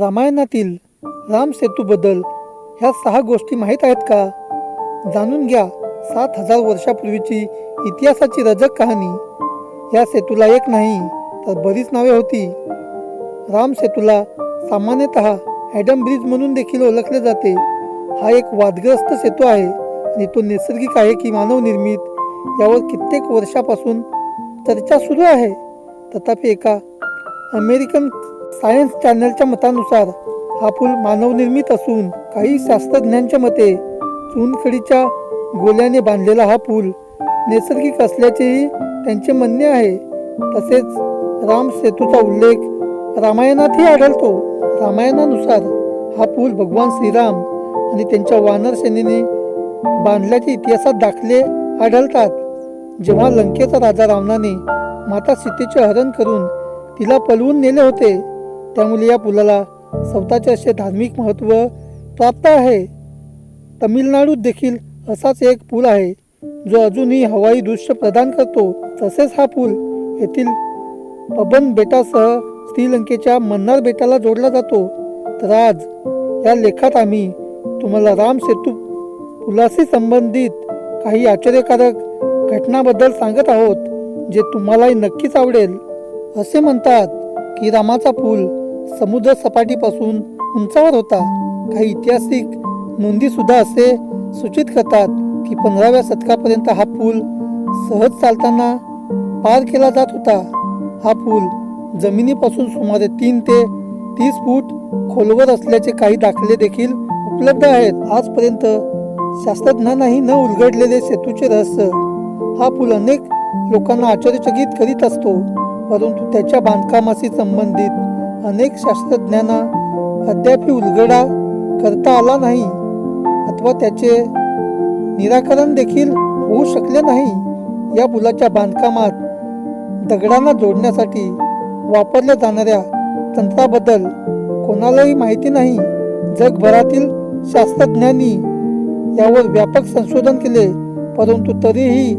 रामायणातील रामसेतूबद्दल ह्या सहा गोष्टी माहीत आहेत का? जाणून घ्या सात हजार वर्षापूर्वीची इतिहासाची रजक कहाणी. या सेतूला एक नाही तर बरीच नावे होती. राम सेतूला सामान्यतः ॲडम ब्रिज म्हणून देखील ओळखले जाते. हा एक वादग्रस्त सेतू आहे आणि तो नैसर्गिक आहे की मानवनिर्मित यावर कित्येक वर्षापासून चर्चा सुरू आहे. तथापि एका अमेरिकन सायन्स चॅनलच्या मतानुसार हा पूल मानवनिर्मित असून काही शास्त्रज्ञांच्या मते चुनखडीच्या गोल्याने बांधलेला हा पूल नैसर्गिक असल्याचेही त्यांचे म्हणणे आहे. तसेच राम सेतूचा उल्लेख रामायणातही आढळतो. रामायणानुसार हा पूल भगवान श्रीराम आणि त्यांच्या वानर सेनेने बांधल्याचे इतिहासात दाखले आढळतात. जेव्हा लंकेचा राजा रावणाने माता सीतेचे हरण करून तिला पलवून नेले होते त्यामुळे या पुलाला स्वतःचे असे धार्मिक महत्त्व प्राप्त आहे. तमिळनाडूत देखील असाच एक पूल आहे जो अजूनही हवाई दृश्य प्रदान करतो. तसेच हा पूल येथील पबन बेटासह श्रीलंकेच्या मन्नार बेटाला जोडला जातो. तर आज या लेखात आम्ही तुम्हाला राम सेतू पुलाशी संबंधित काही आश्चर्यकारक घटनाबद्दल सांगत आहोत जे तुम्हालाही नक्कीच आवडेल. असे म्हणतात की रामाचा पूल समुद्र सपाटीपासून उंचावर होता. काही ऐतिहासिक नोंदी सुद्धा असे सूचित करतात की पंधराव्या शतकापर्यंत हा पूल सहज चालताना पार केला जात होता. हा पूल जमिनीपासून सुमारे तीन ते तीस फूट खोलवर असल्याचे काही दाखले देखील उपलब्ध आहेत. आजपर्यंत शास्त्रज्ञांनाही न उलगडलेले सेतूचे रहस्य. हा पूल अनेक लोकांना आश्चर्यचकित करीत असतो परंतु त्याच्या बांधकामाशी संबंधित अनेक शास्त्रज्ञांना अद्याप उलगडा करता आला नाही अथवा त्याचे निराकरण देखील होऊ शकले नाही या पुलाच्या बांधकामात दगडांना जोडण्यासाठी वापरल्या जाणाऱ्या तंत्राबद्दल कोणालाही माहिती नाही. जगभरातील शास्त्रज्ञांनी यावर व्यापक संशोधन केले परंतु तरीही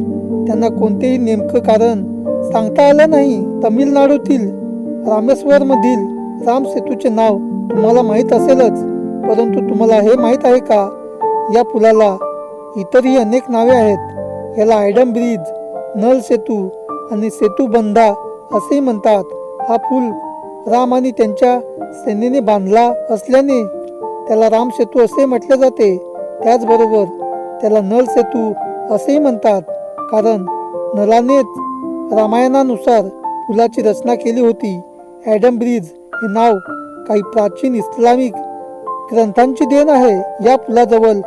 त्यांना कोणतेही नेमकं कारण सांगता आलं नाही. तमिळनाडूतील रामेश्वरमधील राम सेतूचे नाव तुम्हाला माहीत असेलच परंतु तुम्हाला हे माहीत आहे का? या पुलाला इतरही अनेक नावे आहेत. याला आयडम ब्रिज नल सेतू आणि सेतू बंधा असेही म्हणतात. हा पूल राम आणि त्यांच्या सेनेने बांधला असल्याने त्याला राम सेतू असे म्हटले जाते. त्याचबरोबर त्याला नल सेतू असेही म्हणतात कारण नलानेच रामायणानुसार पुलाची रचना केली होती. ॲडम ब्रिज हे नाव काही प्राचीन इस्लामिक ग्रंथांची देण आहे. या पुलाजवळ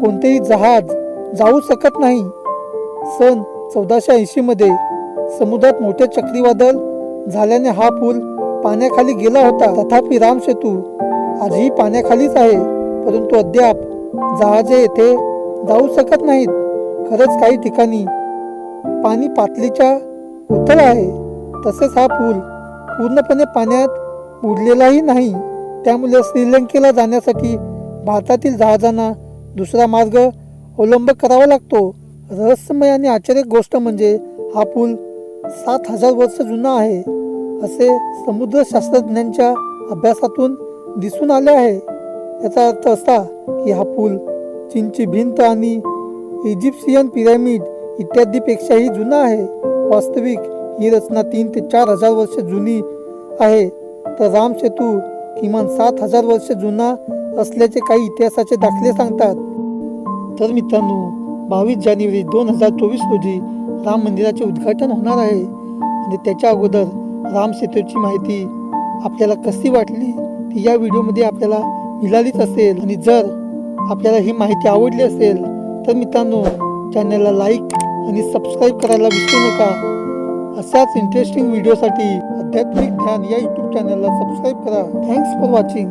कोणतेही जहाज जाऊ शकत नाही. सन चौदाशे ऐंशी मध्ये समुद्रात मोठे चक्रीवादळ झाल्याने हा पूल पाण्याखाली गेला होता. तथापि राम सेतू आजही पाण्याखालीच आहे. परंतु अद्याप जहाजे येथे जाऊ शकत नाहीत. खरंच काही ठिकाणी पाणी पातळीच्या उथळ आहे. तसेच हा पूल पूर्णपणे पाण्यात उरलेलाही नाही. त्यामुळे श्रीलंकेला जाण्यासाठी भारतातील जहाजांना दुसरा मार्ग अवलंब करावा लागतो. रहस्यमय आणि आश्चर्यक गोष्ट म्हणजे हा पूल सात हजार वर्ष जुना आहे असे समुद्रशास्त्रज्ञांच्या अभ्यासातून दिसून आले आहे. याचा अर्थ असा की हा पूल चीनची भिंत आणि इजिप्शियन पिरॅमिड इत्यादीपेक्षाही जुना आहे. वास्तविक ही रचना तीन ते चार हजार वर्ष जुनी आहे. तर राम सेतू किमान सात हजार वर्ष जुना असल्याचे काही इतिहासाचे दाखले सांगतात. तर मित्रांनो बावीस जानेवारी दोन हजार चोवीस रोजी राम मंदिराचे उद्घाटन होणार आहे आणि त्याच्या अगोदर राम सेतूची माहिती आपल्याला कशी वाटली ती या व्हिडिओमध्ये आपल्याला मिळालीच असेल. आणि जर आपल्याला ही माहिती आवडली असेल तर मित्रांनो चॅनलला लाईक आणि सबस्क्राईब करायला विसरू नका. अशाच इंटरेस्टिंग व्हिडिओसाठी आध्यात्मिक ध्यान या यूट्यूब चॅनलला सबस्क्राईब करा. Thanks for watching